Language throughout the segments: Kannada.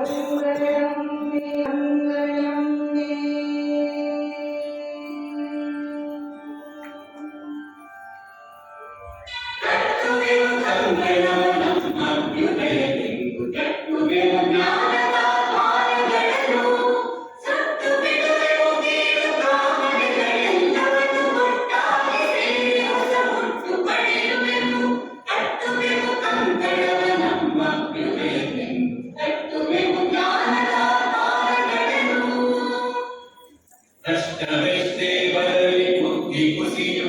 மங்களம் மங்களம் Cascabel de Valle, contigo sin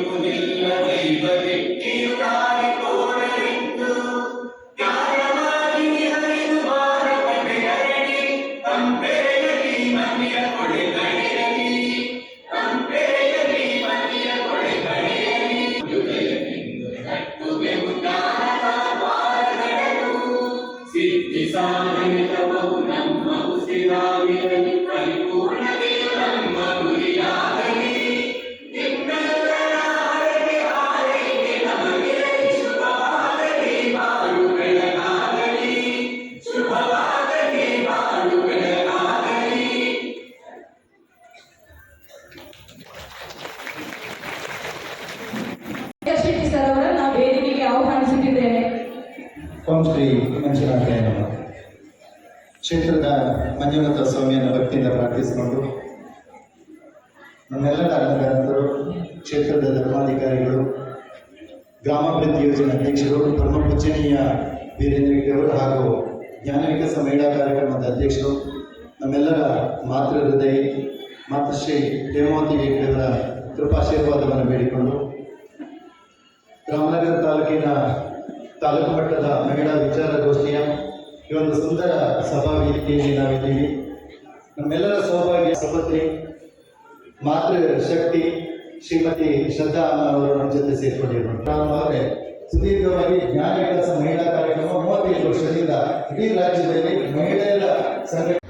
ಓಂ ಶ್ರೀ ಮಂಜುನಾಥಾಯ ಕ್ಷೇತ್ರದ ಮಂಜುನಾಥ ಸ್ವಾಮಿಯನ್ನು ಭಕ್ತಿಯಿಂದ ಪ್ರಾರ್ಥಿಸಿಕೊಂಡು ನಮ್ಮೆಲ್ಲರ ಅನ್ನದಾತರು ಕ್ಷೇತ್ರದ ಧರ್ಮಾಧಿಕಾರಿಗಳು, ಗ್ರಾಮಾಭಿವೃದ್ಧಿ ಯೋಜನೆ ಅಧ್ಯಕ್ಷರು ಧರ್ಮ ಪೂಜನೀಯ ವೀರೇಂದ್ರ ಅವರು ಹಾಗೂ ಜ್ಞಾನ ವಿಕಾಸ ಮಹಿಳಾ ಕಾರ್ಯಕ್ರಮದ ಅಧ್ಯಕ್ಷರು, ನಮ್ಮೆಲ್ಲರ ಮಾತೃ ಹೃದಯ, ಮಾತೃಶ್ರೀ ಹೇಮಾವತಿ ಹೆಗ್ಡೆಯವರ ಕೃಪಾಶೀರ್ವಾದವನ್ನು ಬೇಡಿಕೊಂಡು ರಾಮನಗರ ತಾಲೂಕಿನ ತಾಲೂಕು ಮಟ್ಟದ ಮಹಿಳಾ ವಿಚಾರಗೋಷ್ಠಿಯ ಈ ಒಂದು ಸುಂದರ ಸಭಾ ವೇದಿಕೆಯಲ್ಲಿ ನಾವಿದ್ದೀವಿ. ನಮ್ಮೆಲ್ಲರ ಸೌಭಾಗ್ಯ ಸಪತ್ನಿ ಮಾತೃ ಶಕ್ತಿ ಶ್ರೀಮತಿ ಶ್ರದ್ಧಾ ಅಮ್ಮ ಅವರು ನಮ್ಮ ಜೊತೆ ಸೇರ್ಕೊಂಡಿದ್ದರು ನಾನು ಅವರೇ, ಸುದೀರ್ಘವಾಗಿ ಜ್ಞಾನ ಕೆಲಸ ಮಹಿಳಾ ಕಾರ್ಯಕ್ರಮ ಮೂವತ್ತೈದು ವರ್ಷದಿಂದ ಇಡೀ ರಾಜ್ಯದಲ್ಲಿ ಮಹಿಳೆಯರ ಸಂಘ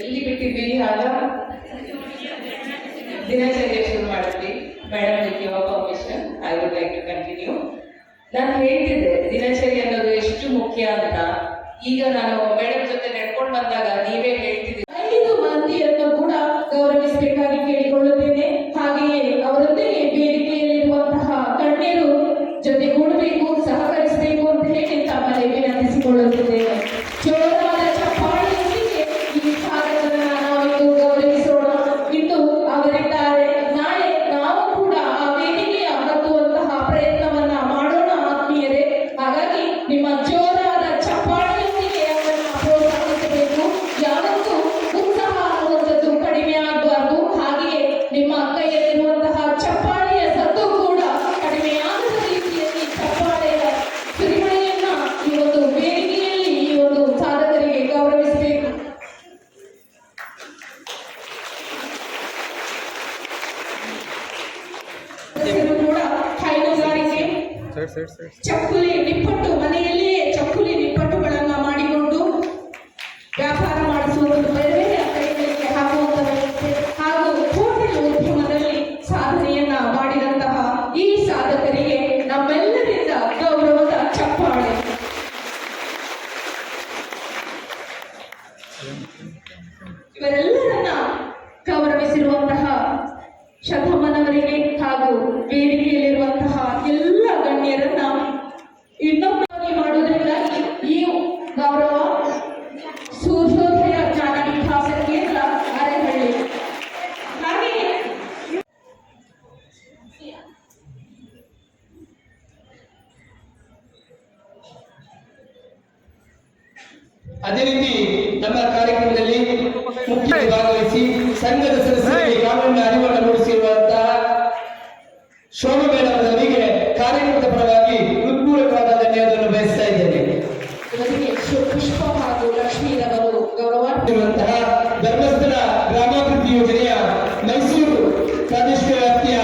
ಎಲ್ಲಿ ಬಿಟ್ಟಿದ್ವಿ ಆಗ? ದಿನಚರ್ಯ ಶುರು ಮಾಡಿದ್ವಿ. Madam with your permission I would like to continue ನಾನು ಹೇಳ್ತಿದ್ದೆ ದಿನಚರಿ ಅನ್ನೋದು ಎಷ್ಟು ಮುಖ್ಯ ಅಂತ. ಈಗ ನಾನು ಮೇಡಮ್ ಚಕ್ಕುಲಿ ನಿಪ್ಪಟ್ಟು ಮನೆಯಲ್ಲಿಯೇ ಚಕ್ಕುಲಿ ನಿಪ್ಪಟ್ಟುಗಳನ್ನ ಮಾಡಿಕೊಂಡು ಅದೇ ರೀತಿ ನಮ್ಮ ಕಾರ್ಯಕ್ರಮದಲ್ಲಿ ಮುಖ್ಯ ಭಾಗವಹಿಸಿ ಸಂಘದ ಸದಸ್ಯರಿಗೆ ಕಾನೂನಿನ ಅರಿವನ್ನು ಮೂಡಿಸಿರುವಂತಹ ಶೋಭಾ ಮೇಡಮ್ ಅವರಿಗೆ ಕಾರ್ಯಕ್ರಮದ ಪರವಾಗಿ ಹೃತ್ಪೂರ್ವಕವಾದ ಧನ್ಯವಾದವನ್ನು ಬಯಸ್ತಾ ಇದ್ದೇನೆ. ಪುಷ್ಪ ಹಾಗೂ ಲಕ್ಷ್ಮೀರವರು ಧರ್ಮಸ್ಥಳ ಗ್ರಾಮಾಭಿವೃದ್ಧಿ ಯೋಜನೆಯ ಮೈಸೂರು ಪ್ರಾದೇಶಿಕ ವ್ಯಾಪ್ತಿಯ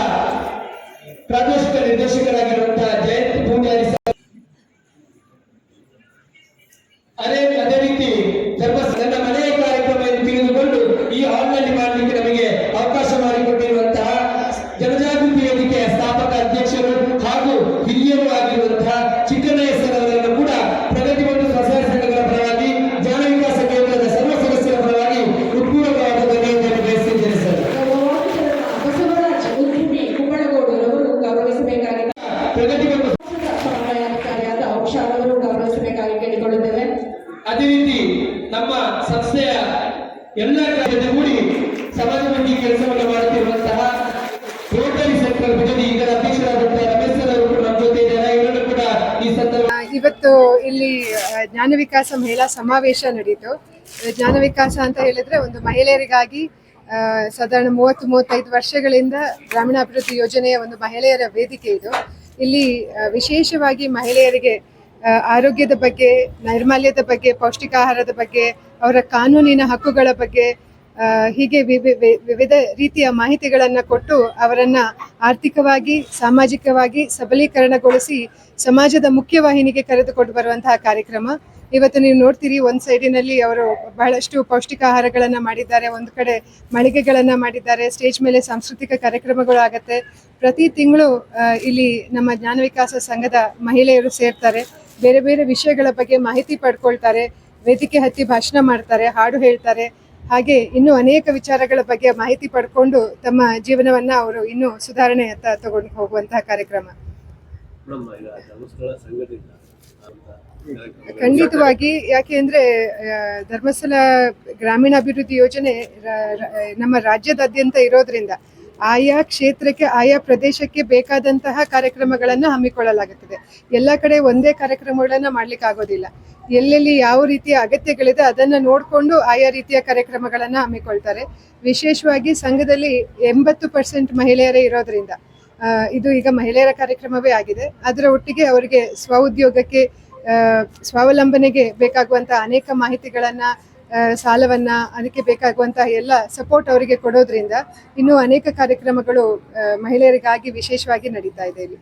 ಪ್ರಾದೇಶಿಕ ನಿರ್ದೇಶಕರಾಗಿರುವಂತಹ ಜಯಂತ್ ಪೂಜಾರಿ ಸರ್. ಅದೇ ಅದೇ ರೀತಿ ಧರ್ಮಸ್ಥಳ ನನ್ನ ಮನೆಯ ಕಾರ್ಯಕ್ರಮ ಸಂಸ್ಥೆಯ ಎಲ್ಲ ಕಾರ್ಯದಗೂಡಿ ಸಮಾಜಮುಖಿ ಕೆಲಸವನ್ನು ಮಾಡುತ್ತಿರುವಂತಹ ರೋಟರಿ ಸೆಂಟರ್ ಬಿಡದಿ ಇದರ ಅಧ್ಯಕ್ಷರಾದಂತಹ ರಮೇಶ್ ಸರ್ ಅವರು ಕೂಡ ನಮ್ಮ ಜೊತೆ ಇದ್ದಾರೆ. ಇವರನ್ನು ಕೂಡ ಈ ಸಂದರ್ಭ ಇವತ್ತು ಇಲ್ಲಿ ಜ್ಞಾನ ವಿಕಾಸ ಮಹಿಳಾ ಸಮಾವೇಶ ನಡೀತು. ಜ್ಞಾನ ವಿಕಾಸ ಅಂತ ಹೇಳಿದ್ರೆ ಒಂದು ಮಹಿಳೆಯರಿಗಾಗಿ ಸಾಧಾರಣ ಮೂವತ್ತು, ಮೂವತ್ತೈದು ವರ್ಷಗಳಿಂದ ಗ್ರಾಮೀಣಾಭಿವೃದ್ಧಿ ಯೋಜನೆಯ ಒಂದು ಮಹಿಳೆಯರ ವೇದಿಕೆ ಇದು. ಇಲ್ಲಿ ವಿಶೇಷವಾಗಿ ಮಹಿಳೆಯರಿಗೆ ಆರೋಗ್ಯದ ಬಗ್ಗೆ, ನೈರ್ಮಲ್ಯದ ಬಗ್ಗೆ ಪೌಷ್ಟಿಕ ಆಹಾರದ ಬಗ್ಗೆ, ಅವರ ಕಾನೂನಿನ ಹಕ್ಕುಗಳ ಬಗ್ಗೆ ಹೀಗೆ ವಿವಿ- ವಿವಿಧ ರೀತಿಯ ಮಾಹಿತಿಗಳನ್ನು ಕೊಟ್ಟು ಅವರನ್ನು ಆರ್ಥಿಕವಾಗಿ, ಸಾಮಾಜಿಕವಾಗಿ ಸಬಲೀಕರಣಗೊಳಿಸಿ ಸಮಾಜದ ಮುಖ್ಯವಾಹಿನಿಗೆ ಕರೆದುಕೊಂಡು ಬರುವಂತಹ ಕಾರ್ಯಕ್ರಮ. ಇವತ್ತು ನೀವು ನೋಡ್ತೀರಿ, ಒಂದು ಸೈಡಿನಲ್ಲಿ ಅವರು ಬಹಳಷ್ಟು ಪೌಷ್ಟಿಕ ಆಹಾರಗಳನ್ನು ಮಾಡಿದ್ದಾರೆ, ಒಂದು ಕಡೆ ಮಳಿಗೆಗಳನ್ನು ಮಾಡಿದ್ದಾರೆ, ಸ್ಟೇಜ್ ಮೇಲೆ ಸಾಂಸ್ಕೃತಿಕ ಕಾರ್ಯಕ್ರಮಗಳು ಆಗತ್ತೆ. ಪ್ರತಿ ತಿಂಗಳು ಇಲ್ಲಿ ನಮ್ಮ ಜ್ಞಾನ ವಿಕಾಸ ಸಂಘದ ಮಹಿಳೆಯರು ಸೇರ್ತಾರೆ. ಬೇರೆ ಬೇರೆ ವಿಷಯಗಳ ಬಗ್ಗೆ ಮಾಹಿತಿ ಪಡ್ಕೊಳ್ತಾರೆ ವೇದಿಕೆ ಹತ್ತಿ ಭಾಷಣ ಮಾಡ್ತಾರೆ ಹಾಡು ಹೇಳ್ತಾರೆ. ಹಾಗೆ ಇನ್ನೂ ಅನೇಕ ವಿಚಾರಗಳ ಬಗ್ಗೆ ಮಾಹಿತಿ ಪಡ್ಕೊಂಡು ತಮ್ಮ ಜೀವನವನ್ನ ಅವರು ಇನ್ನೂ ಸುಧಾರಣೆಯತ್ತ ತಗೊಂಡು ಹೋಗುವಂತಹ ಕಾರ್ಯಕ್ರಮ. ಖಂಡಿತವಾಗಿ ಯಾಕೆ ಅಂದ್ರೆ ಧರ್ಮಸ್ಥಳ ಗ್ರಾಮೀಣಾಭಿವೃದ್ಧಿ ಯೋಜನೆ ನಮ್ಮ ರಾಜ್ಯದಾದ್ಯಂತ ಇರೋದ್ರಿಂದ ಆಯಾ ಕ್ಷೇತ್ರಕ್ಕೆ, ಆಯಾ ಪ್ರದೇಶಕ್ಕೆ ಬೇಕಾದಂತಹ ಕಾರ್ಯಕ್ರಮಗಳನ್ನು ಹಮ್ಮಿಕೊಳ್ಳಲಾಗುತ್ತದೆ. ಎಲ್ಲ ಕಡೆ ಒಂದೇ ಕಾರ್ಯಕ್ರಮಗಳನ್ನು ಮಾಡ್ಲಿಕ್ಕೆ ಆಗೋದಿಲ್ಲ. ಎಲ್ಲೆಲ್ಲಿ ಯಾವ ರೀತಿಯ ಅಗತ್ಯಗಳಿದೆ ಅದನ್ನು ನೋಡಿಕೊಂಡು ಆಯಾ ರೀತಿಯ ಕಾರ್ಯಕ್ರಮಗಳನ್ನು ಹಮ್ಮಿಕೊಳ್ತಾರೆ. ವಿಶೇಷವಾಗಿ ಸಂಘದಲ್ಲಿ ಎಂಬತ್ತು ಪರ್ಸೆಂಟ್ ಮಹಿಳೆಯರೇ ಇರೋದ್ರಿಂದ ಇದು ಈಗ ಮಹಿಳೆಯರ ಕಾರ್ಯಕ್ರಮವೇ ಆಗಿದೆ. ಅದರ ಒಟ್ಟಿಗೆ ಅವರಿಗೆ ಸ್ವಉದ್ಯೋಗಕ್ಕೆ ಸ್ವಾವಲಂಬನೆಗೆ ಬೇಕಾಗುವಂತಹ ಅನೇಕ ಮಾಹಿತಿಗಳನ್ನ ಸಾಲವನ್ನ ಅದಕ್ಕೆ ಬೇಕಾಗುವಂತಹ ಎಲ್ಲ ಸಪೋರ್ಟ್ ಅವರಿಗೆ ಕೊಡೋದ್ರಿಂದ ಇನ್ನೂ ಅನೇಕ ಕಾರ್ಯಕ್ರಮಗಳು ಮಹಿಳೆಯರಿಗಾಗಿ ವಿಶೇಷವಾಗಿ ನಡೀತಾ ಇದೆ ಇಲ್ಲಿ.